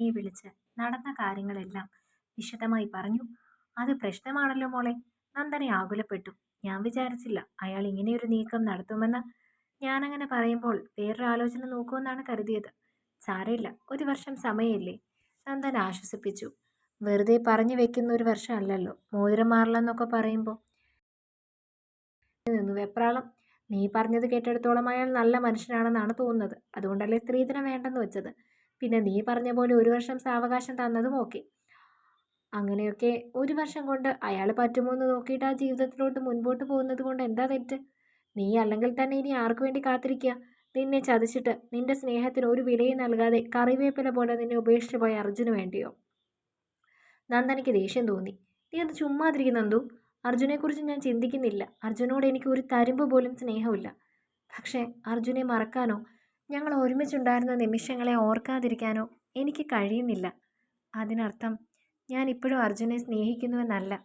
നീ വിളിച്ച് നടന്ന കാര്യങ്ങളെല്ലാം വിശദമായി പറഞ്ഞു. അത് പ്രശ്നമാണല്ലോ മോളെ. നന്ദനെ ആകുലപ്പെട്ടു. ഞാൻ വിചാരിച്ചില്ല അയാൾ ഇങ്ങനെയൊരു നീക്കം നടത്തുമെന്ന്. ഞാനങ്ങനെ പറയുമ്പോൾ വേറൊരു ആലോചന നോക്കുമെന്നാണ് കരുതിയത്. സാരമില്ല ഒരു വർഷം സമയമില്ലേ? നന്ദൻ ആശ്വസിപ്പിച്ചു. വെറുതെ പറഞ്ഞു വെക്കുന്ന ഒരു വർഷം അല്ലല്ലോ മോതിരം മാറില്ലെന്നൊക്കെ പറയുമ്പോൾ. നിന്നു വെപ്രാളം. നീ പറഞ്ഞത് കേട്ടെടുത്തോളം അയാൾ നല്ല മനുഷ്യനാണെന്നാണ് തോന്നുന്നത്. അതുകൊണ്ടല്ലേ സ്ത്രീധനം വേണ്ടെന്ന് വെച്ചത്? പിന്നെ നീ പറഞ്ഞ പോലെ ഒരു വർഷം സാവകാശം തന്നതും ഓക്കെ. അങ്ങനെയൊക്കെ ഒരു വർഷം കൊണ്ട് അയാൾ പറ്റുമോ എന്ന് നോക്കിയിട്ട് ആ ജീവിതത്തിലോട്ട് മുൻപോട്ട് പോകുന്നത് കൊണ്ട് എന്താ തെറ്റ്? നീ അല്ലെങ്കിൽ തന്നെ ഇനി ആർക്കു വേണ്ടി കാത്തിരിക്കുക നിന്നെ ചതിച്ചിട്ട് നിന്റെ സ്നേഹത്തിന് ഒരു വിലയും നൽകാതെ കറിവേപ്പില പോലെ നിന്നെ ഉപേക്ഷിച്ചു പോയ അർജുന് വേണ്ടിയോ? നന്ദനയ്ക്ക് ദേഷ്യം തോന്നി. നീ അത് ചുമ്മാതിരിക്കുന്ന നന്ദു അർജുനെക്കുറിച്ച് ഞാൻ ചിന്തിക്കുന്നില്ല. അർജുനോട് എനിക്ക് ഒരു തരുമ്പ് പോലും സ്നേഹമില്ല. പക്ഷേ അർജുനെ മറക്കാനോ ഞങ്ങൾ ഒരുമിച്ചുണ്ടായിരുന്ന നിമിഷങ്ങളെ ഓർക്കാതിരിക്കാനോ എനിക്ക് കഴിയുന്നില്ല. അതിനർത്ഥം ഞാൻ ഇപ്പോഴും അർജുനെ സ്നേഹിക്കുന്നുവെന്നല്ല.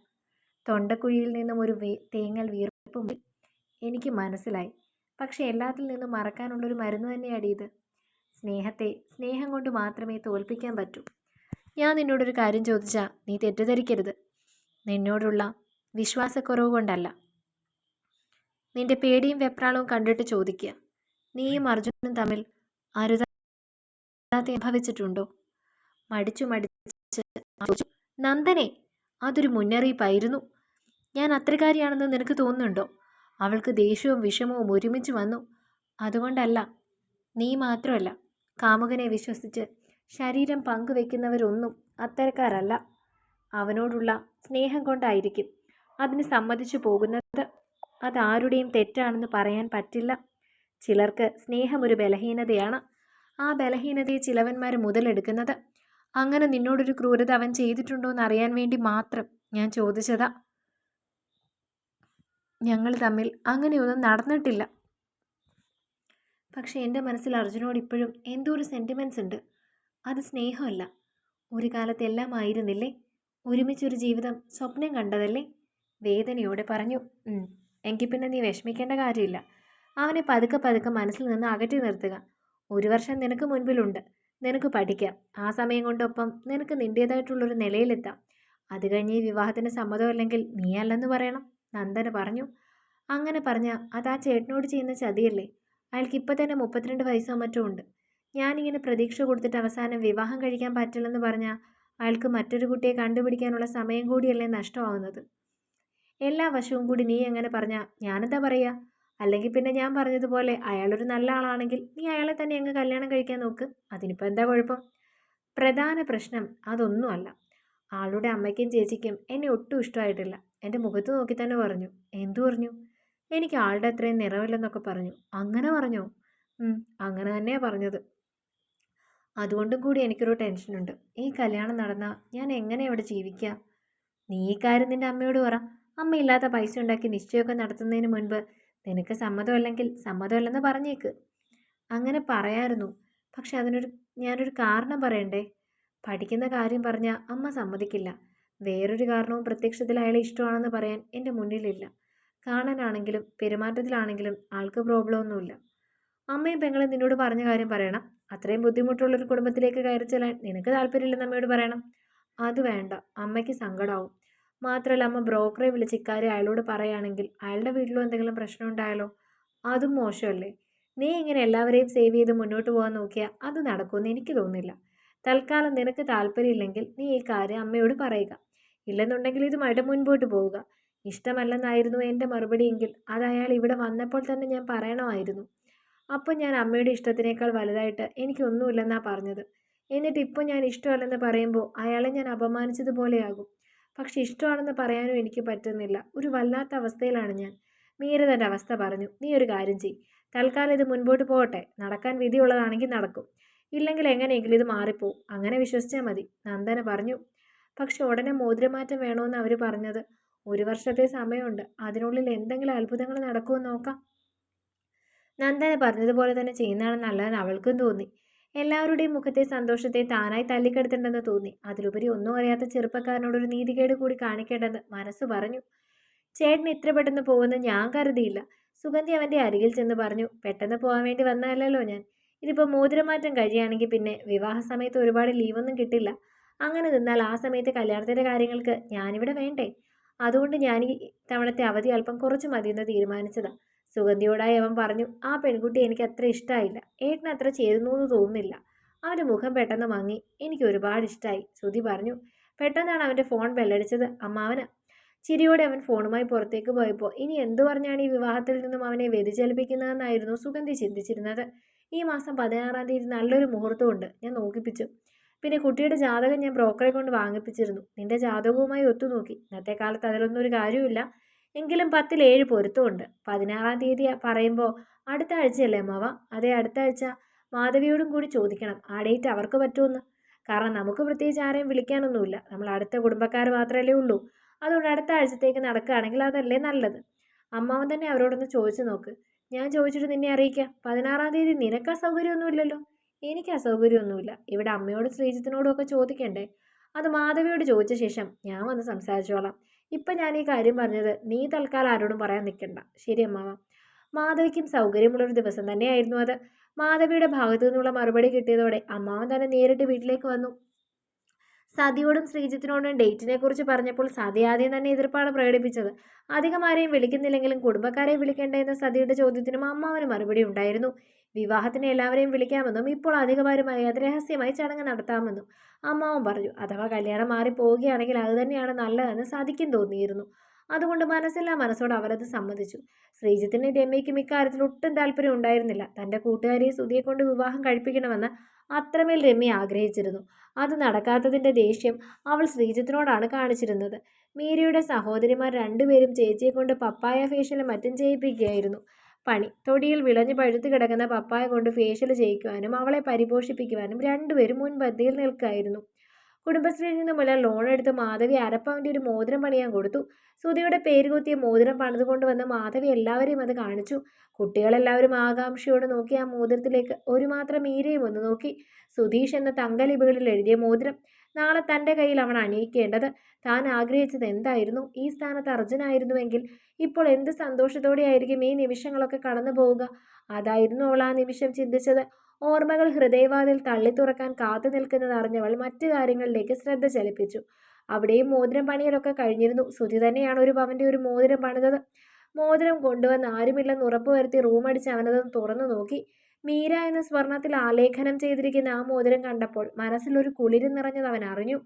തൊണ്ടക്കുഴിയിൽ നിന്നും ഒരു തേങ്ങൽ വീർപ്പും എനിക്ക് മനസ്സിലായി. പക്ഷേ എല്ലാത്തിൽ നിന്നും മറക്കാനുള്ളൊരു മരുന്ന് തന്നെയാണ് ഇത്. സ്നേഹത്തെ സ്നേഹം കൊണ്ട് മാത്രമേ തോൽപ്പിക്കാൻ പറ്റൂ. ഞാൻ നിന്നോടൊരു കാര്യം ചോദിച്ചാൽ നീ തെറ്റിദ്ധരിക്കരുത്. നിന്നോടുള്ള വിശ്വാസക്കുറവ് കൊണ്ടല്ല. നിന്റെ പേടിയും വെപ്രാളവും കണ്ടിട്ട് ചോദിക്കുക നീയും അർജുനും തമ്മിൽ അരുതാതെ ഭവിച്ചിട്ടുണ്ടോ മടിച്ചു മടിച്ച് നന്ദനെ അതൊരു മുന്നറിയിപ്പായിരുന്നു. ഞാൻ അത്രക്കാരിയാണെന്ന് നിനക്ക് തോന്നുന്നുണ്ടോ? അവൾക്ക് ദേഷ്യവും വിഷമവും ഒരുമിച്ച് വന്നു. അതുകൊണ്ടല്ല നീ മാത്രമല്ല. കാമുകനെ വിശ്വസിച്ച് ശരീരം പങ്കുവെക്കുന്നവരൊന്നും അത്തരക്കാരല്ല. അവനോടുള്ള സ്നേഹം കൊണ്ടായിരിക്കും അതിന് സമ്മതിച്ചു പോകുന്നത്. അതാരുടെയും തെറ്റാണെന്ന് പറയാൻ പറ്റില്ല. ചിലർക്ക് സ്നേഹം ഒരു ബലഹീനതയാണ്. ആ ബലഹീനതയെ ചിലവന്മാർ മുതലെടുക്കുന്നത്. അങ്ങനെ നിന്നോടൊരു ക്രൂരത അവൻ ചെയ്തിട്ടുണ്ടോ എന്ന് അറിയാൻ വേണ്ടി മാത്രം ഞാൻ ചോദിച്ചതാ. ഞങ്ങൾ തമ്മിൽ അങ്ങനെയൊന്നും നടന്നിട്ടില്ല. പക്ഷെ എന്റെ മനസ്സിൽ അർജുനോട് ഇപ്പോഴും എന്തോ ഒരു സെന്റിമെന്റ്സ് ഉണ്ട്. അത് സ്നേഹമല്ല. ഒരു കാലത്തെല്ലാം ആയിരുന്നില്ലേ? ഒരുമിച്ചൊരു ജീവിതം സ്വപ്നം കണ്ടതല്ലേ? വേദനയോടെ പറഞ്ഞു എങ്കിൽ പിന്നെ നീ വിഷമിക്കേണ്ട കാര്യമില്ല. അവനെ പതുക്കെ പതുക്കെ മനസ്സിൽ നിന്ന് അകറ്റി നിർത്തുക. ഒരു വർഷം നിനക്ക് മുൻപിലുണ്ട്. നിനക്ക് പഠിക്കാം. ആ സമയം കൊണ്ടൊപ്പം നിനക്ക് നിന്റേതായിട്ടുള്ളൊരു നിലയിലെത്താം. അത് കഴിഞ്ഞ് ഈ വിവാഹത്തിന് സമ്മതമല്ലെങ്കിൽ നീ അല്ലെന്ന് പറയണം. നന്ദന പറഞ്ഞു. അങ്ങനെ പറഞ്ഞ അത് ആ ചേട്ടനോട് ചെയ്യുന്ന ചതിയല്ലേ? അയാൾക്ക് ഇപ്പം തന്നെ മുപ്പത്തിരണ്ട് വയസ്സോ മറ്റോ ഉണ്ട്. ഞാനിങ്ങനെ പ്രതീക്ഷ കൊടുത്തിട്ട് അവസാനം വിവാഹം കഴിക്കാൻ പറ്റില്ലെന്ന് പറഞ്ഞാൽ അയാൾക്ക് മറ്റൊരു കുട്ടിയെ കണ്ടുപിടിക്കാനുള്ള സമയം കൂടിയല്ലേ നഷ്ടമാവുന്നത്? എല്ലാ വശവും കൂടി നീ എങ്ങനെ പറഞ്ഞാൽ ഞാനെന്താ പറയുക അല്ലെങ്കിൽ പിന്നെ ഞാൻ പറഞ്ഞതുപോലെ അയാളൊരു നല്ല ആളാണെങ്കിൽ നീ അയാളെ തന്നെ അങ്ങ് കല്യാണം കഴിക്കാൻ നോക്ക്. അതിനിപ്പോൾ എന്താ കുഴപ്പം? പ്രധാന പ്രശ്നം അതൊന്നുമല്ല ആളുടെ അമ്മയ്ക്കും ചേച്ചിക്കും എന്നെ ഒട്ടും ഇഷ്ടമായിട്ടില്ല. എന്റെ മുഖത്ത് നോക്കി തന്നെ പറഞ്ഞു. എന്തു പറഞ്ഞു? എനിക്ക് ആളുടെ അത്രയും നിറവില്ലെന്നൊക്കെ പറഞ്ഞു. അങ്ങനെ പറഞ്ഞോ? അങ്ങനെ തന്നെയാണ് പറഞ്ഞത്. അതുകൊണ്ടും കൂടി എനിക്കൊരു ടെൻഷനുണ്ട്. ഈ കല്യാണം നടന്നാൽ ഞാൻ എങ്ങനെ ഇവിടെ ജീവിക്കുക നീ ഈ കാര്യം നിന്റെ അമ്മയോട് പറ. അമ്മയില്ലാത്ത പൈസ ഉണ്ടാക്കി നിശ്ചയമൊക്കെ നടത്തുന്നതിന് മുൻപ് നിനക്ക് സമ്മതമല്ലെങ്കിൽ സമ്മതമല്ലെന്ന് പറഞ്ഞേക്ക്. അങ്ങനെ പറയായിരുന്നു. പക്ഷെ അതിനൊരു ഞാനൊരു കാരണം പറയണ്ടേ? പഠിക്കുന്ന കാര്യം പറഞ്ഞാൽ അമ്മ സമ്മതിക്കില്ല. വേറൊരു കാരണവും പ്രത്യക്ഷത്തിൽ അയാളെ ഇഷ്ടമാണെന്ന് പറയാൻ എന്റെ മുന്നിലില്ല. കാണാനാണെങ്കിലും പെരുമാറ്റത്തിലാണെങ്കിലും ആൾക്ക് പ്രോബ്ലം ഒന്നുമില്ല അമ്മയും പെങ്ങളും നിന്നോട് പറഞ്ഞ കാര്യം പറയണം. അത്രയും ബുദ്ധിമുട്ടുള്ളൊരു കുടുംബത്തിലേക്ക് കയറി ചെല്ലാൻ നിനക്ക് താല്പര്യമില്ലെന്ന് അമ്മയോട് പറയണം. അത് വേണ്ട. അമ്മയ്ക്ക് സങ്കടമാവും മാത്രമല്ല അമ്മ ബ്രോക്കറെ വിളിച്ച് ഇക്കാര്യം അയാളോട് പറയുകയാണെങ്കിൽ അയാളുടെ വീട്ടിലും എന്തെങ്കിലും പ്രശ്നം ഉണ്ടായാലോ? അതും മോശമല്ലേ? നീ ഇങ്ങനെ എല്ലാവരെയും സേവ് ചെയ്ത് മുന്നോട്ട് പോകാൻ നോക്കിയാൽ അത് നടക്കുമെന്ന് എനിക്ക് തോന്നുന്നില്ല. തൽക്കാലം നിനക്ക് താല്പര്യമില്ലെങ്കിൽ നീ ഈ കാര്യം അമ്മയോട് പറയുക. ഇല്ലെന്നുണ്ടെങ്കിൽ ഇതുമായിട്ട് മുൻപോട്ട് പോവുക. ഇഷ്ടമല്ലെന്നായിരുന്നു എന്റെ മറുപടിയെങ്കിൽ അത് അയാൾ ഇവിടെ വന്നപ്പോൾ തന്നെ ഞാൻ പറയണമായിരുന്നു. അപ്പോൾ ഞാൻ അമ്മയുടെ ഇഷ്ടത്തിനേക്കാൾ വലുതായിട്ട് എനിക്കൊന്നുമില്ലെന്നാണ് പറഞ്ഞത്. എന്നിട്ട് ഇപ്പോൾ ഞാൻ ഇഷ്ടമല്ലെന്ന് പറയുമ്പോൾ അയാളെ ഞാൻ അപമാനിച്ചതുപോലെയാകും. പക്ഷെ ഇഷ്ടമാണെന്ന് പറയാനും എനിക്ക് പറ്റുന്നില്ല. ഒരു വല്ലാത്ത അവസ്ഥയിലാണ് ഞാൻ. മീര തന്റെ അവസ്ഥ പറഞ്ഞു. നീ ഒരു കാര്യം ചെയ് തൽക്കാലം ഇത് മുൻപോട്ട് പോകട്ടെ. നടക്കാൻ വിധിയുള്ളതാണെങ്കിൽ നടക്കും. ഇല്ലെങ്കിൽ എങ്ങനെയെങ്കിലും ഇത് മാറിപ്പോവും. അങ്ങനെ വിശ്വസിച്ചാൽ മതി നന്ദന പറഞ്ഞു. പക്ഷെ ഉടനെ മോതിരമാറ്റം വേണമെന്ന് അവർ പറഞ്ഞത്. ഒരു വർഷത്തെ സമയമുണ്ട്. അതിനുള്ളിൽ എന്തെങ്കിലും അത്ഭുതങ്ങൾ നടക്കുമെന്ന് നോക്കാം. നന്ദന പറഞ്ഞതുപോലെ തന്നെ ചെയ്യുന്നതാണ് നല്ലതെന്ന് അവൾക്കും തോന്നി. എല്ലാവരുടെയും മുഖത്തെ സന്തോഷത്തെ താനായി തല്ലിക്കെടുത്തിട്ടുണ്ടെന്ന് തോന്നി. അതിലുപരി ഒന്നും അറിയാത്ത ചെറുപ്പക്കാരനോട് ഒരു നീതികേട് കൂടി കാണിക്കേണ്ടെന്ന് മനസ്സ് പറഞ്ഞു. ചേട്ടൻ ഇത്ര പെട്ടെന്ന് പോകുമെന്ന് ഞാൻ കരുതിയില്ല. സുഗന്ധി അവന്റെ അരികിൽ ചെന്ന് പറഞ്ഞു പെട്ടെന്ന് പോകാൻ വേണ്ടി വന്നതല്ലോ ഞാൻ. ഇതിപ്പോൾ മോതിരമാറ്റം കഴിയുകയാണെങ്കിൽ പിന്നെ വിവാഹ സമയത്ത് ഒരുപാട് ലീവൊന്നും കിട്ടില്ല. അങ്ങനെ നിന്നാൽ ആ സമയത്ത് കല്യാണത്തിന്റെ കാര്യങ്ങൾക്ക് ഞാനിവിടെ വേണ്ടേ? അതുകൊണ്ട് ഞാൻ ഈ തവണത്തെ അവധി അല്പം കുറച്ച് മതിയെന്ന് തീരുമാനിച്ചതാണ് സുഗന്ധിയോടായി അവൻ പറഞ്ഞു ആ പെൺകുട്ടി എനിക്ക് അത്ര ഇഷ്ടമായില്ല ഏട്ടന് അത്ര ചേരുന്നു എന്ന് തോന്നുന്നില്ല. അവന്റെ മുഖം പെട്ടെന്ന് മങ്ങി. എനിക്ക് ഒരുപാട് ഇഷ്ടമായി ശ്രുതി പറഞ്ഞു. പെട്ടെന്നാണ് അവന്റെ ഫോൺ ബെല്ലടിച്ചത് അമ്മാവന്. ചിരിയോടെ അവൻ ഫോണുമായി പുറത്തേക്ക് പോയപ്പോൾ ഇനി എന്തു പറഞ്ഞാണ് ഈ വിവാഹത്തിൽ നിന്നും അവനെ വ്യതിചലിപ്പിക്കുന്നതെന്നായിരുന്നു സുഗന്ധി ചിന്തിച്ചിരുന്നത്. ഈ മാസം പതിനാറാം തീയതി നല്ലൊരു മുഹൂർത്തമുണ്ട്. ഞാൻ നോക്കിപ്പിച്ചു. പിന്നെ കുട്ടിയുടെ ജാതകം ഞാൻ ബ്രോക്കറെ കൊണ്ട് വാങ്ങിപ്പിച്ചിരുന്നു. നിന്റെ ജാതകവുമായി ഒത്തുനോക്കി. ഇന്നത്തെ കാലത്ത് അതിലൊന്നും ഒരു കാര്യമില്ല എങ്കിലും പത്തിൽ ഏഴ് പൊരുത്തമുണ്ട്. പതിനാറാം തീയതി പറയുമ്പോൾ അടുത്ത ആഴ്ചയല്ലേ അമ്മാവ? അതെ അടുത്ത ആഴ്ച. മാധവിയോടും കൂടി ചോദിക്കണം. ആ ഡേറ്റ് അവർക്ക് പറ്റുമെന്ന്. കാരണം നമുക്ക് പ്രത്യേകിച്ച് ആരെയും വിളിക്കാനൊന്നുമില്ല. നമ്മൾ അടുത്ത കുടുംബക്കാർ മാത്രമല്ലേ ഉള്ളൂ. അതുകൊണ്ട് അടുത്ത ആഴ്ചത്തേക്ക് നടക്കുകയാണെങ്കിൽ അതല്ലേ നല്ലത്? അമ്മാവൻ തന്നെ അവരോടൊന്ന് ചോദിച്ചു നോക്ക്. ഞാൻ ചോദിച്ചിട്ട് നിന്നെ അറിയിക്കാം. പതിനാറാം തീയതി നിനക്ക് അസൗകര്യമൊന്നുമില്ലല്ലോ? എനിക്ക് അസൗകര്യമൊന്നുമില്ല. ഇവിടെ അമ്മയോടും ശ്രീജിത്തിനോടും ഒക്കെ ചോദിക്കണ്ടേ? അത് മാധവിയോട് ചോദിച്ച ശേഷം ഞാൻ വന്ന് സംസാരിച്ചോളാം. ഇപ്പം ഞാൻ ഈ കാര്യം പറഞ്ഞത് നീ തൽക്കാലം ആരോടും പറയാൻ നിൽക്കണ്ട ശരി അമ്മാവ മാധവിക്കും സൗകര്യമുള്ളൊരു ദിവസം തന്നെയായിരുന്നു അത്. മാധവിയുടെ ഭാഗത്തു നിന്നുള്ള മറുപടി കിട്ടിയതോടെ അമ്മാവൻ തന്നെ നേരിട്ട് വീട്ടിലേക്ക് വന്നു. സതിയോടും ശ്രീജിത്തിനോടും ഡേറ്റിനെ കുറിച്ച് പറഞ്ഞപ്പോൾ സതി ആദ്യം തന്നെ എതിർപ്പാണ് പ്രകടിപ്പിച്ചത്. അധികം ആരെയും വിളിക്കുന്നില്ലെങ്കിലും കുടുംബക്കാരെ വിളിക്കേണ്ട എന്ന സതിയുടെ ചോദ്യത്തിനും അമ്മാവന് മറുപടി ഉണ്ടായിരുന്നു. വിവാഹത്തിന് എല്ലാവരെയും വിളിക്കാമെന്നും ഇപ്പോൾ അധികമാരുമായി അത് രഹസ്യമായി ചടങ്ങ് നടത്താമെന്നും അമ്മാവൻ പറഞ്ഞു. അഥവാ കല്യാണം മാറി പോവുകയാണെങ്കിൽ അത് തന്നെയാണ് നല്ലതെന്ന് സാധിക്കും തോന്നിയിരുന്നു. അതുകൊണ്ട് മനസ്സെല്ലാം മനസ്സോട് അവരത് സമ്മതിച്ചു. ശ്രീജിത്തിന് രമ്യയ്ക്കും ഇക്കാര്യത്തിൽ ഒട്ടും താല്പര്യം ഉണ്ടായിരുന്നില്ല. തന്റെ കൂട്ടുകാരിയെ സുധിയെ കൊണ്ട് വിവാഹം കഴിപ്പിക്കണമെന്ന് അത്രമേൽ രമ്യ ആഗ്രഹിച്ചിരുന്നു. അത് നടക്കാത്തതിന്റെ ദേഷ്യം അവൾ ശ്രീജിത്തിനോടാണ് കാണിച്ചിരുന്നത്. മീരയുടെ സഹോദരിമാർ രണ്ടുപേരും ചേച്ചിയെ കൊണ്ട് പപ്പായ ഫേഷ്യലും മറ്റും ചെയ്യിപ്പിക്കുകയായിരുന്നു. പണി. തൊടിയിൽ വിളഞ്ഞു പഴുത്തു കിടക്കുന്ന പപ്പായ കൊണ്ട് ഫേഷ്യൽ ചെയ്യിക്കുവാനും അവളെ പരിപോഷിപ്പിക്കുവാനും രണ്ടുപേരും മുൻപന്തിയിൽ നിൽക്കായിരുന്നു. കുടുംബശ്രീയിൽ നിന്നുമുള്ള ലോൺ എടുത്ത് മാധവി അരപ്പവന്റെ ഒരു മോതിരം പണിയാൻ കൊടുത്തു. സുധയുടെ പേര് കുത്തിയ മോതിരം വന്ന മാധവി എല്ലാവരെയും അത് കാണിച്ചു. കുട്ടികളെല്ലാവരും ആകാംക്ഷയോടെ നോക്കി ആ മോതിരത്തിലേക്ക് ഒരു മാത്രം ഈരയും ഒന്ന് നോക്കി. സുധീഷ് എന്ന തങ്കലിപികളിൽ എഴുതിയ മോതിരം നാളെ തന്റെ കയ്യിൽ അവൻ അണിയിക്കേണ്ടത്. താൻ ആഗ്രഹിച്ചത് എന്തായിരുന്നു? ഈ സ്ഥാനത്ത് അർജുനായിരുന്നുവെങ്കിൽ ഇപ്പോൾ എന്ത് സന്തോഷത്തോടെയായിരിക്കും ഈ നിമിഷങ്ങളൊക്കെ കടന്നു പോവുക? അതായിരുന്നു അവൾ ആ നിമിഷം ചിന്തിച്ചത്. ഓർമ്മകൾ ഹൃദയവാതിൽ തള്ളി തുറക്കാൻ കാത്തു നിൽക്കുന്നത് അറിഞ്ഞവൾ മറ്റു കാര്യങ്ങളിലേക്ക് ശ്രദ്ധ ചലിപ്പിച്ചു. അവിടെയും മോതിരം പണിയലൊക്കെ കഴിഞ്ഞിരുന്നു. സുധി തന്നെയാണ് ഒരു പവന്റെ ഒരു മോതിരം പണിതത്. മോതിരം കൊണ്ടുവന്ന് ആരുമില്ലെന്ന് ഉറപ്പുവരുത്തി റൂമടിച്ച് അവനതൊന്ന് തുറന്നു നോക്കി. മീര എന്ന സ്വർണത്തിൽ ആലേഖനം ചെയ്തിരിക്കുന്ന ആ മോതിരം കണ്ടപ്പോൾ മനസ്സിൽ ഒരു കുളിര് നിറഞ്ഞത് അവൻ അറിഞ്ഞു.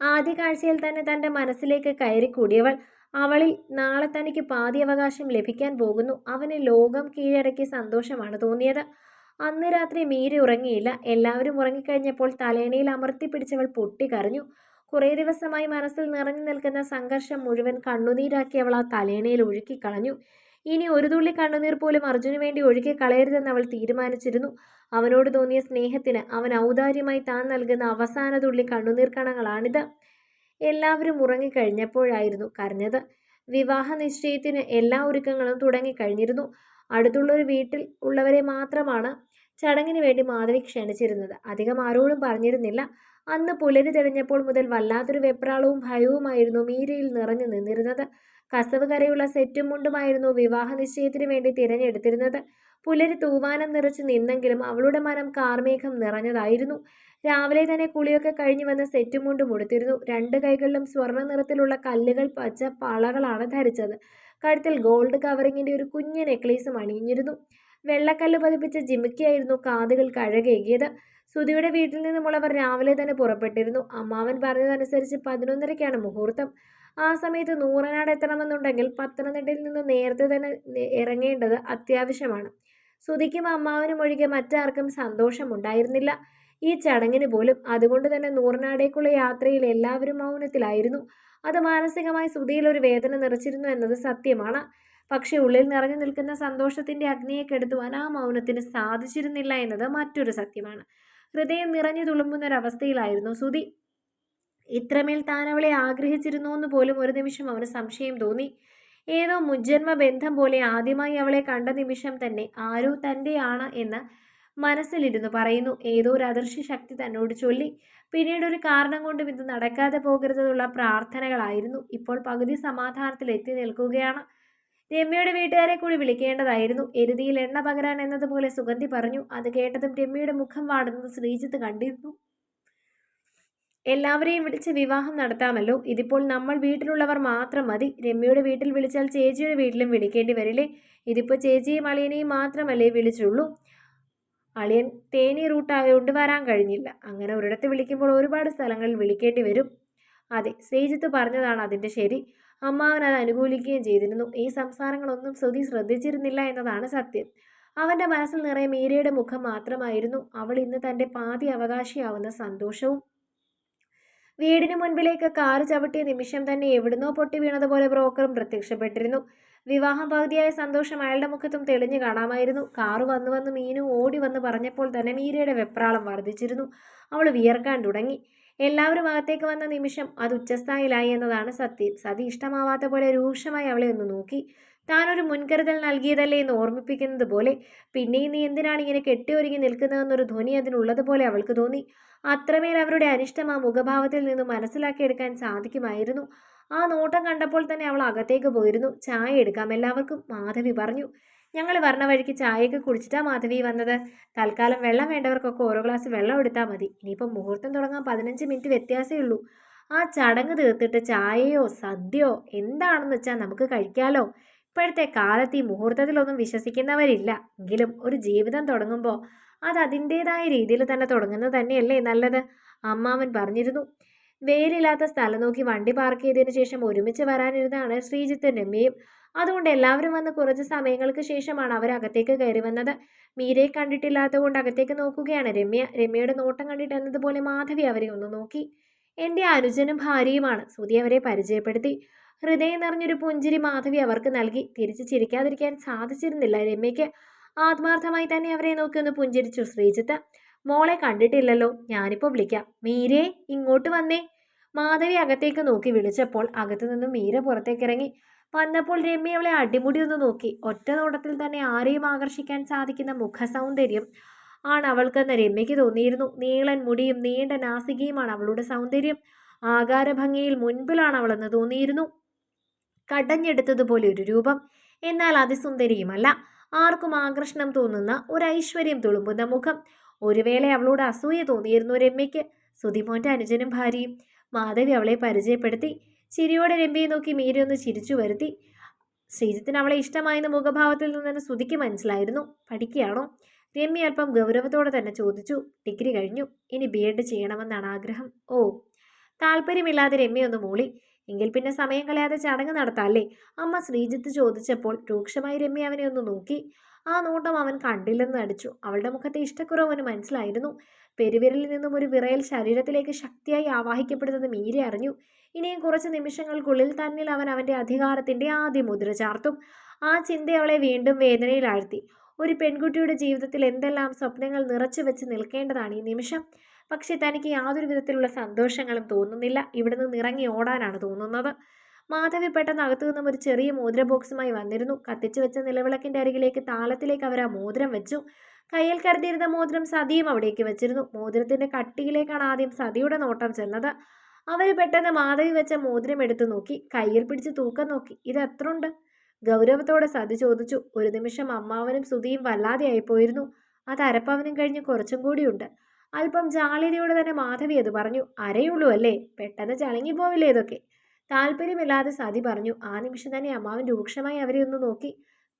ആദ്യ കാഴ്ചയിൽ തന്നെ തന്റെ മനസ്സിലേക്ക് കയറി കൂടിയവൾ അവളിൽ നാളെ തനിക്ക് പാതി അവകാശം ലഭിക്കാൻ പോകുന്നു. അവന് ലോകം കീഴടക്കിയ സന്തോഷമാണ് തോന്നിയത്. അന്ന് രാത്രി മീര ഉറങ്ങിയില്ല. എല്ലാവരും ഉറങ്ങിക്കഴിഞ്ഞപ്പോൾ തലേണയിൽ അമർത്തി പിടിച്ചവൾ പൊട്ടിക്കരഞ്ഞു കുറേ ദിവസമായി മനസ്സിൽ നിറഞ്ഞു നിൽക്കുന്ന സംഘർഷം മുഴുവൻ കണ്ണുനീരാക്കി അവൾ ആ തലേണയിൽ ഒഴുക്കിക്കളഞ്ഞു ഇനി ഒരു തുള്ളി കണ്ണുനീർ പോലും അർജുനു വേണ്ടി ഒഴുകി കളയരുതെന്ന് അവൾ തീരുമാനിച്ചിരുന്നു. അവനോട് തോന്നിയ സ്നേഹത്തിന് അവൻ ഔദാര്യമായി താൻ നൽകുന്ന അവസാന തുള്ളി കണ്ണുനീർ കണങ്ങളാണിത്. എല്ലാവരും ഉറങ്ങിക്കഴിഞ്ഞപ്പോഴായിരുന്നു കരഞ്ഞത്. വിവാഹ നിശ്ചയത്തിന് എല്ലാ ഒരുക്കങ്ങളും തുടങ്ങിക്കഴിഞ്ഞിരുന്നു. അടുത്തുള്ള ഒരു വീട്ടിൽ ഉള്ളവരെ മാത്രമാണ് ചടങ്ങിന് വേണ്ടി മാധവി ക്ഷണിച്ചിരുന്നത്. അധികം ആരോടും പറഞ്ഞിരുന്നില്ല. അന്ന് പുലരി തെളിഞ്ഞപ്പോൾ മുതൽ വല്ലാത്തൊരു വെപ്രാളവും ഭയവുമായിരുന്നു മീരയിൽ നിറഞ്ഞു നിന്നിരുന്നത്. കസവ് കരയുള്ള സെറ്റും മുണ്ടുമായിരുന്നു വിവാഹ നിശ്ചയത്തിന് വേണ്ടി തിരഞ്ഞെടുത്തിരുന്നത്. പുലരി തൂവാനം നിറച്ച് നിന്നെങ്കിലും അവളുടെ മനം കാർമേഘം നിറഞ്ഞതായിരുന്നു. രാവിലെ തന്നെ കുളിയൊക്കെ കഴിഞ്ഞു വന്ന സെറ്റും മുണ്ടും ഉടുത്തിരുന്നു. രണ്ട് കൈകളിലും സ്വർണ നിറത്തിലുള്ള കല്ലുകൾ പച്ച പാളകളാണ് ധരിച്ചത്. കഴുത്തിൽ ഗോൾഡ് കവറിങ്ങിന്റെ ഒരു കുഞ്ഞ് നെക്ലേസും അണിഞ്ഞിരുന്നു. വെള്ളക്കല്ല് പതിപ്പിച്ച ജിമിക്കിയായിരുന്നു കാതുകൾ കഴകേകിയത്. സുധിയുടെ വീട്ടിൽ നിന്നുമുള്ളവർ രാവിലെ തന്നെ പുറപ്പെട്ടിരുന്നു. അമ്മാവൻ പറഞ്ഞതനുസരിച്ച് പതിനൊന്നരയ്ക്കാണ് മുഹൂർത്തം. ആ സമയത്ത് നൂറനാട് എത്തണമെന്നുണ്ടെങ്കിൽ പത്തനംതിട്ടയിൽ നിന്ന് നേരത്തെ തന്നെ ഇറങ്ങേണ്ടത് അത്യാവശ്യമാണ്. സുധിക്കും അമ്മാവനും ഒഴികെ മറ്റാർക്കും സന്തോഷമുണ്ടായിരുന്നില്ല. ഈ ചടങ്ങിന് പോലും അതുകൊണ്ട് തന്നെ നൂറനാടേക്കുള്ള യാത്രയിൽ എല്ലാവരും മൗനത്തിലായിരുന്നു. അത് മാനസികമായി സുധിയിൽ ഒരു വേദന നിറച്ചിരുന്നു എന്നത് സത്യമാണ്. പക്ഷെ ഉള്ളിൽ നിറഞ്ഞു നിൽക്കുന്ന സന്തോഷത്തിന്റെ അഗ്നിയെ കെടുത്തുവാൻ ആ മൗനത്തിന് സാധിച്ചിരുന്നില്ല എന്നത് മറ്റൊരു സത്യമാണ്. ഹൃദയം നിറഞ്ഞു തുളുമ്പുന്നൊരവസ്ഥയിലായിരുന്നു സുതി ഇത്രമേൽ താൻ അവളെ ആഗ്രഹിച്ചിരുന്നു എന്ന് പോലും ഒരു നിമിഷം അവന് സംശയം തോന്നി. ഏതോ മുജ്ജന്മ ബന്ധം പോലെ ആദ്യമായി അവളെ കണ്ട നിമിഷം തന്നെ ആരോ തന്റെയാണ് എന്ന് മനസ്സിലിരുന്നു പറയുന്നു. ഏതോ ഒരു അദൃശ്യ ശക്തി തന്നോട് ചൊല്ലി. പിന്നീട് ഒരു കാരണം കൊണ്ടും ഇത് നടക്കാതെ പോകരുതെന്നുള്ള പ്രാർത്ഥനകളായിരുന്നു. ഇപ്പോൾ പകുതി സമാധാനത്തിൽ എത്തി നിൽക്കുകയാണ്. രമ്യയുടെ വീട്ടുകാരെ കൂടി വിളിക്കേണ്ടതായിരുന്നു. എരുതിയിൽ എണ്ണ പകരാൻ എന്നതുപോലെ സുഗന്ധി പറഞ്ഞു. അത് കേട്ടതും രമ്യയുടെ മുഖം വാടുന്നത് ശ്രീജിത്ത് കണ്ടിരുന്നു. എല്ലാവരെയും വിളിച്ച് വിവാഹം നടത്താമല്ലോ. ഇതിപ്പോൾ നമ്മൾ വീട്ടിലുള്ളവർ മാത്രം മതി. രമ്യയുടെ വീട്ടിൽ വിളിച്ചാൽ ചേച്ചിയുടെ വീട്ടിലും വിളിക്കേണ്ടി വരില്ലേ? ഇതിപ്പോൾ ചേച്ചിയും അളിയനെയും മാത്രമല്ലേ വിളിച്ചുള്ളൂ. അളിയൻ തേനി റൂട്ടായതുകൊണ്ട് വരാൻ കഴിഞ്ഞില്ല. അങ്ങനെ ഒരിടത്ത് വിളിക്കുമ്പോൾ ഒരുപാട് സ്ഥലങ്ങളിൽ വിളിക്കേണ്ടി വരും. അതെ ശ്രീജിത്ത് പറഞ്ഞതാണ് അതിന്റെ ശരി. അമ്മാവൻ അത് അനുകൂലിക്കുകയും ചെയ്തിരുന്നു. ഈ സംസാരങ്ങളൊന്നും ശ്രുതി ശ്രദ്ധിച്ചിരുന്നില്ല എന്നതാണ് സത്യം. അവന്റെ മനസ്സിൽ നിറയെ മീരയുടെ മുഖം മാത്രമായിരുന്നു. അവൾ ഇന്ന് തന്റെ പാതി അവകാശിയാവുന്ന സന്തോഷവും. വീടിന് മുൻപിലേക്ക് കാറ് ചവിട്ടിയ നിമിഷം തന്നെ എവിടുന്നോ പൊട്ടി വീണതുപോലെ ബ്രോക്കറും പ്രത്യക്ഷപ്പെട്ടിരുന്നു. വിവാഹം പകുതിയായ സന്തോഷം അയാളുടെ മുഖത്തും തെളിഞ്ഞു കാണാമായിരുന്നു. കാറ് വന്നു വന്ന് മീനു ഓടി വന്ന് പറഞ്ഞപ്പോൾ തന്നെ മീരയുടെ വെപ്രാളം വർദ്ധിച്ചിരുന്നു. അവൾ വിയർക്കാൻ തുടങ്ങി. എല്ലാവരും അകത്തേക്ക് വന്ന നിമിഷം അത് ഉച്ചസ്ഥായിലായി എന്നതാണ് സത്യം. സതി ഇഷ്ടമാവാത്ത പോലെ രൂക്ഷമായി അവളെ ഒന്ന് നോക്കി. താനൊരു മുൻകരുതൽ നൽകിയതല്ലേ എന്ന് ഓർമ്മിപ്പിക്കുന്നത് പോലെ പിന്നെയും നീ എന്തിനാണ് ഇങ്ങനെ കെട്ടിയൊരുങ്ങി നിൽക്കുന്നതെന്നൊരു ധ്വനി അതിനുള്ളതുപോലെ അവൾക്ക് തോന്നി. അത്രമേൽ അവരുടെ അനിഷ്ടം ആ മുഖഭാവത്തിൽ നിന്നും മനസ്സിലാക്കിയെടുക്കാൻ സാധിക്കുമായിരുന്നു. ആ നോട്ടം കണ്ടപ്പോൾ തന്നെ അവൾ അകത്തേക്ക് പോയിരുന്നു. ചായ എടുക്കാം എല്ലാവർക്കും മാധവി പറഞ്ഞു. ഞങ്ങൾ വരണ വഴിക്ക് ചായയൊക്കെ കുടിച്ചിട്ടാ മാധവി വന്നത്. തൽക്കാലം വെള്ളം വേണ്ടവർക്കൊക്കെ ഓരോ ഗ്ലാസ് വെള്ളം എടുത്താൽ മതി. ഇനിയിപ്പോൾ മുഹൂർത്തം തുടങ്ങാൻ പതിനഞ്ച് മിനിറ്റ് വ്യത്യാസമേ ഉള്ളൂ. ആ ചടങ്ങ് തീർത്തിട്ട് ചായയോ സദ്യയോ എന്താണെന്ന് വെച്ചാൽ നമുക്ക് കഴിക്കാലോ. ഇപ്പോഴത്തെ കാലത്ത് ഈ മുഹൂർത്തത്തിലൊന്നും വിശ്വസിക്കുന്നവരില്ല. എങ്കിലും ഒരു ജീവിതം തുടങ്ങുമ്പോൾ അത് അതിന്റേതായ രീതിയിൽ തന്നെ തുടങ്ങുന്നത് തന്നെയല്ലേ നല്ലത്? അമ്മാവൻ പറഞ്ഞിരുന്നു. വെയിലില്ലാത്ത സ്ഥലം നോക്കി വണ്ടി പാർക്ക് ചെയ്തതിന് ശേഷം ഒരുമിച്ച് വരാനിരുന്നാണ് ശ്രീജിത്തും രമ്യയും. അതുകൊണ്ട് എല്ലാവരും വന്ന് കുറച്ച് സമയങ്ങൾക്ക് ശേഷമാണ് അവർ അകത്തേക്ക് കയറി വന്നത്. മീരയെ കണ്ടിട്ടില്ലാത്തതുകൊണ്ട് അകത്തേക്ക് നോക്കുകയാണ് രമ്യ. രമ്യയുടെ നോട്ടം കണ്ടിട്ട് എന്നതുപോലെ മാധവി അവരെ ഒന്ന് നോക്കി. എന്റെ അനുജനും ഭാര്യയുമാണ് സുതി അവരെ പരിചയപ്പെടുത്തി. ഹൃദയം നിറഞ്ഞൊരു പുഞ്ചിരി മാധവി അവർക്ക് നൽകി. തിരിച്ച് ചിരിക്കാതിരിക്കാൻ സാധിച്ചിരുന്നില്ല രമ്യയ്ക്ക്. ആത്മാർത്ഥമായി തന്നെ അവരെ നോക്കി ഒന്ന് പുഞ്ചിരിച്ചു ശ്രീജിത്ത്. മോളെ കണ്ടിട്ടില്ലല്ലോ. ഞാനിപ്പോൾ വിളിക്കാം. മീരേ ഇങ്ങോട്ട് വന്നേ. മാധവി അകത്തേക്ക് നോക്കി വിളിച്ചപ്പോൾ അകത്തു നിന്നും മീര പുറത്തേക്ക് ഇറങ്ങി. വന്നപ്പോൾ രമ്യ അവളെ അടിമുടി ഒന്ന് നോക്കി. ഒറ്റ നോട്ടത്തിൽ തന്നെ ആരെയും ആകർഷിക്കാൻ സാധിക്കുന്ന മുഖസൗന്ദര്യം ആണ് അവൾക്കെന്ന് രമ്യയ്ക്ക് തോന്നിയിരുന്നു. നീളൻ മുടിയും നീണ്ട നാസികയുമാണ് അവളുടെ സൗന്ദര്യം. ആകാരഭംഗിയിൽ മുൻപിലാണ് അവളെന്ന് തോന്നിയിരുന്നു. കടഞ്ഞെടുത്തതുപോലെ ഒരു രൂപം. എന്നാൽ അതിസുന്ദരിയുമല്ല. ആർക്കും ആകർഷണം തോന്നുന്ന ഒരു ഐശ്വര്യം തുളുമ്പുന്ന മുഖം. ഒരു വേള അവളോട് അസൂയ തോന്നിയിരുന്നു രമ്യയ്ക്ക്. സുധിമോന്റെ അനുജനും ഭാര്യയും മാധവി അവളെ പരിചയപ്പെടുത്തി. ചിരിയോടെ രമ്യയെ നോക്കി മീര ഒന്ന് ചിരിച്ചു വരുത്തി. ശ്രീജിത്തിന് അവളെ ഇഷ്ടമായെന്ന മുഖഭാവത്തിൽ നിന്ന് ശ്രുതിക്ക് മനസ്സിലായിരുന്നു. പഠിക്കുകയാണോ? രമ്യ അല്പം ഗൗരവത്തോടെ തന്നെ ചോദിച്ചു. ഡിഗ്രി കഴിഞ്ഞു. ഇനി ബി എഡ് ചെയ്യണമെന്നാണ് ആഗ്രഹം. ഓ. താല്പര്യമില്ലാതെ രമ്യ ഒന്ന് മൂളി. എങ്കിൽ പിന്നെ സമയം കളയാതെ ചടങ്ങ് നടത്താല്ലേ അമ്മ ശ്രീജിത്ത് ചോദിച്ചപ്പോൾ രൂക്ഷമായി രമ്യ അവനെ ഒന്ന് നോക്കി. ആ നോട്ടം അവൻ കണ്ടില്ലെന്ന് അടിച്ചു അവളുടെ മുഖത്തെ ഇഷ്ടക്കുറവ് ഇഷ്ടക്കുറവന് മനസ്സിലായിരുന്നു. പെരുവിരലിൽ നിന്നും ഒരു വിറയൽ ശരീരത്തിലേക്ക് ശക്തിയായി ആവാഹിക്കപ്പെടുന്നത് മീരെ അറിഞ്ഞു. ഇനിയും കുറച്ച് നിമിഷങ്ങൾക്കുള്ളിൽ തന്നിൽ അവൻ അവന്റെ അധികാരത്തിന്റെ ആദ്യ മുദ്ര ചാർത്തും. ആ ചിന്ത അവളെ വീണ്ടും വേദനയിലാഴ്ത്തി. ഒരു പെൺകുട്ടിയുടെ ജീവിതത്തിൽ എന്തെല്ലാം സ്വപ്നങ്ങൾ നിറച്ചു വെച്ച് നിൽക്കേണ്ടതാണ് ഈ നിമിഷം? പക്ഷെ തനിക്ക് യാതൊരു വിധത്തിലുള്ള സന്തോഷങ്ങളും തോന്നുന്നില്ല. ഇവിടെ നിന്ന് ഇറങ്ങി ഓടാനാണ് തോന്നുന്നത്. മാധവി പെട്ടെന്ന് അകത്തു നിന്നും ഒരു ചെറിയ മോതിര ബോക്സുമായി വന്നിരുന്നു. കത്തിച്ചു വെച്ച നിലവിളക്കിന്റെ അരികിലേക്ക് താളത്തിലേക്ക് അവർ ആ മോതിരം വെച്ചു. കയ്യിൽ കരുതിയിരുന്ന മോതിരം സതിയും അവിടേക്ക് വെച്ചിരുന്നു. മോതിരത്തിന്റെ കട്ടിയിലേക്കാണ് ആദ്യം സതിയുടെ നോട്ടം ചെന്നത്. അവർ പെട്ടെന്ന് മാധവി വെച്ച മോതിരം എടുത്തു നോക്കി. കയ്യിൽ പിടിച്ച് തൂക്കം നോക്കി. ഇത് എത്ര ഉണ്ട് ഗൗരവത്തോടെ സതി ചോദിച്ചു. ഒരു നിമിഷം അമ്മാവനും സുതിയും വല്ലാതെ ആയിപ്പോയിരുന്നു. അത് അരപ്പവനും കഴിഞ്ഞ് കുറച്ചും കൂടിയുണ്ട്. അല്പം ജാളിതയോടെ തന്നെ മാധവി അത് പറഞ്ഞു അരയുള്ളൂ അല്ലേ? പെട്ടെന്ന് ചളങ്ങി പോവില്ലേ ഇതൊക്കെ? താല്പര്യമില്ലാതെ സതി പറഞ്ഞു ആ നിമിഷം തന്നെ അമ്മാവൻ രൂക്ഷമായി അവരെ ഒന്ന് നോക്കി.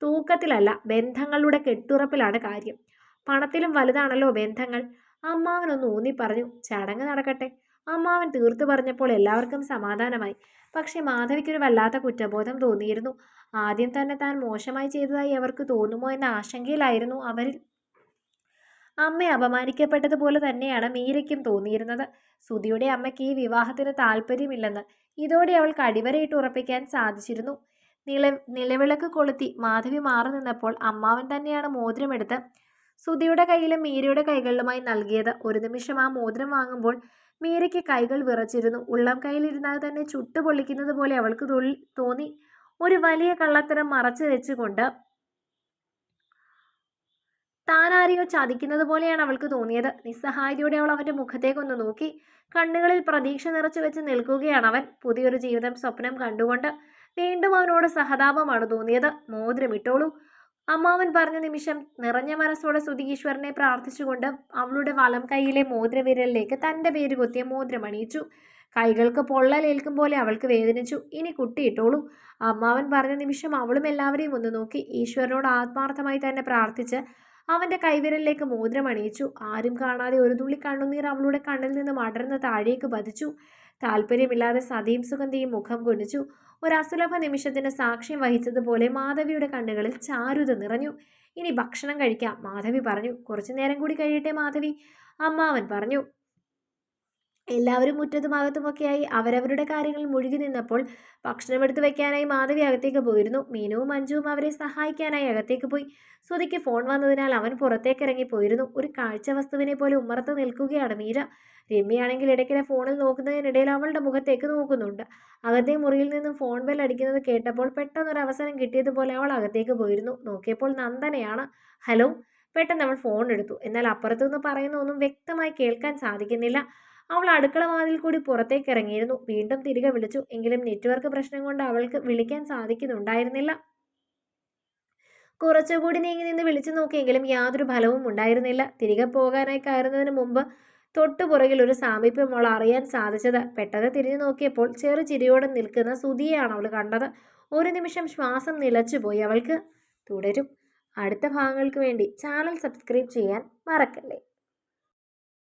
തൂക്കത്തിലല്ല ബന്ധങ്ങളുടെ കെട്ടുറപ്പിലാണ് കാര്യം. പണത്തിലും വലുതാണല്ലോ ബന്ധങ്ങൾ. അമ്മാവൻ ഒന്ന് ഊന്നി പറഞ്ഞു ചടങ്ങ് നടക്കട്ടെ. അമ്മാവൻ തീർത്തു പറഞ്ഞപ്പോൾ എല്ലാവർക്കും സമാധാനമായി. പക്ഷെ മാധവിക്കൊരു വല്ലാത്ത കുറ്റബോധം തോന്നിയിരുന്നു. ആദ്യം തന്നെ താൻ മോശമായി ചെയ്തതായി അവർക്ക് തോന്നുമോ എന്ന ആശങ്കയിലായിരുന്നു അവരിൽ. അമ്മ അപമാനിക്കപ്പെട്ടതുപോലെ തന്നെയാണ് മീരയ്ക്കും തോന്നിയിരുന്നത്. സുധിയുടെ അമ്മയ്ക്ക് ഈ വിവാഹത്തിന് താല്പര്യമില്ലെന്ന് ഇതോടെ അവൾക്ക് അടിവരയിട്ട് ഉറപ്പിക്കാൻ സാധിച്ചിരുന്നു. നില നിലവിളക്ക് കൊളുത്തി മാധവി മാറി നിന്നപ്പോൾ അമ്മാവൻ തന്നെയാണ് മോതിരമെടുത്ത് സുധിയുടെ കയ്യിലും മീരയുടെ കൈകളിലുമായി നൽകിയത്. ഒരു നിമിഷം ആ മോതിരം വാങ്ങുമ്പോൾ മീരയ്ക്ക് കൈകൾ വിറച്ചിരുന്നു. ഉള്ളം കയ്യിലിരുന്നാൽ തന്നെ ചുട്ടുപൊള്ളിക്കുന്നത് പോലെ അവൾക്ക് തോന്നി. ഒരു വലിയ കള്ളത്തരം മറച്ചു വെച്ചുകൊണ്ട് താനാരെയോ ചതിക്കുന്നത് പോലെയാണ് അവൾക്ക് തോന്നിയത്. നിസ്സഹായതയോടെ അവൾ അവന്റെ മുഖത്തേക്കൊന്ന് നോക്കി കണ്ണുകളിൽ പ്രതീക്ഷ നിറച്ചു വെച്ച് നിൽക്കുകയാണ് അവൻ. പുതിയൊരു ജീവിതം സ്വപ്നം കണ്ടുകൊണ്ട് വീണ്ടും അവനോട് സഹതാപമാണ് തോന്നിയത്. മോതിരമിട്ടോളൂ. അമ്മാവൻ പറഞ്ഞ നിമിഷം നിറഞ്ഞ മനസ്സോടെ സുധീശ്വരനെ പ്രാർത്ഥിച്ചുകൊണ്ട് അവളുടെ വലം കൈയിലെ മോതിരവിരലിലേക്ക് തന്റെ പേര് കൊത്തിയ മോതിരം അണിയിച്ചു. കൈകൾക്ക് പൊള്ളലേൽക്കും പോലെ അവൾക്ക് വേദനിച്ചു. ഇനി കുട്ടിയിട്ടോളൂ. അമ്മാവൻ പറഞ്ഞ നിമിഷം അവളും എല്ലാവരെയും ഒന്ന് നോക്കി. ഈശ്വരനോട് ആത്മാർത്ഥമായി തന്നെ പ്രാർത്ഥിച്ച് അവന്റെ കൈവിരലിലേക്ക് മോതിരം അണിയിച്ചു. ആരും കാണാതെ ഒരു തുള്ളി കണ്ണുനീർ അവളുടെ കണ്ണിൽ നിന്ന് മടർന്ന് താഴേക്ക് പതിച്ചു. താല്പര്യമില്ലാതെ സതിയും സുഗന്ധിയും മുഖം കുനിച്ചു. ഒരു അസുലഭ നിമിഷത്തിന് സാക്ഷ്യം വഹിച്ചതുപോലെ മാധവിയുടെ കണ്ണുകളിൽ ചാരുത നിറഞ്ഞു. ഇനി ഭക്ഷണം കഴിക്കാം മാധവി പറഞ്ഞു. കുറച്ചു നേരം കൂടി കഴിയട്ടെ മാധവി അമ്മാവൻ പറഞ്ഞു. എല്ലാവരും മുറ്റത്തും അകത്തുമൊക്കെയായി അവരവരുടെ കാര്യങ്ങളിൽ മുഴുകി നിന്നപ്പോൾ ഭക്ഷണം എടുത്തു വെക്കാനായി മാധവി അകത്തേക്ക് പോയിരുന്നു. മീനുവും മഞ്ജുവും അവരെ സഹായിക്കാനായി അകത്തേക്ക് പോയി. സുധിക്ക് ഫോൺ വന്നതിനാൽ അവൻ പുറത്തേക്ക് ഇറങ്ങിപ്പോയിരുന്നു ഒരു കാഴ്ച വസ്തുവിനെ പോലെ ഉമ്മറത്ത് നിൽക്കുകയാണ് മീര. രമ്യയാണെങ്കിൽ ഇടയ്ക്കിടെ ഫോണിൽ നോക്കുന്നതിനിടയിൽ അവളുടെ മുഖത്തേക്ക് നോക്കുന്നുണ്ട്. അകത്തെ മുറിയിൽ നിന്നും ഫോൺ ബെൽ അടിക്കുന്നത് കേട്ടപ്പോൾ പെട്ടെന്നൊരു അവസരം കിട്ടിയതുപോലെ അവൾ അകത്തേക്ക് പോയിരുന്നു. നോക്കിയപ്പോൾ നന്ദനയാണ്. ഹലോ? പെട്ടെന്ന് അവൾ ഫോൺ എടുത്തു. എന്നാൽ അപ്പുറത്തുനിന്ന് പറയുന്ന ഒന്നും വ്യക്തമായി കേൾക്കാൻ സാധിക്കുന്നില്ല. അവൾ അടുക്കള വാതിൽ കൂടി പുറത്തേക്ക് ഇറങ്ങിയിരുന്നു. വീണ്ടും തിരികെ വിളിച്ചു. എങ്കിലും നെറ്റ്വർക്ക് പ്രശ്നം കൊണ്ട് അവൾക്ക് വിളിക്കാൻ സാധിക്കുന്നുണ്ടായിരുന്നില്ല. കുറച്ചുകൂടി നീങ്ങി നിന്ന് വിളിച്ചു നോക്കിയെങ്കിലും യാതൊരു ഫലവും ഉണ്ടായിരുന്നില്ല. തിരികെ പോകാനായി കയറുന്നതിന് മുമ്പ് തൊട്ടുപുറകിൽ ഒരു സാമീപ്യം അവൾ അറിയാൻ സാധിച്ചത്. പെട്ടെന്ന് തിരിഞ്ഞു നോക്കിയപ്പോൾ ചെറു ചിരിയോടെ നിൽക്കുന്ന സുതിയെയാണ് അവൾ കണ്ടത്. ഒരു നിമിഷം ശ്വാസം നിലച്ചുപോയി അവൾക്ക്. തുടരും. അടുത്ത ഭാഗങ്ങൾക്ക് വേണ്ടി ചാനൽ സബ്സ്ക്രൈബ് ചെയ്യാൻ മറക്കല്ലേ.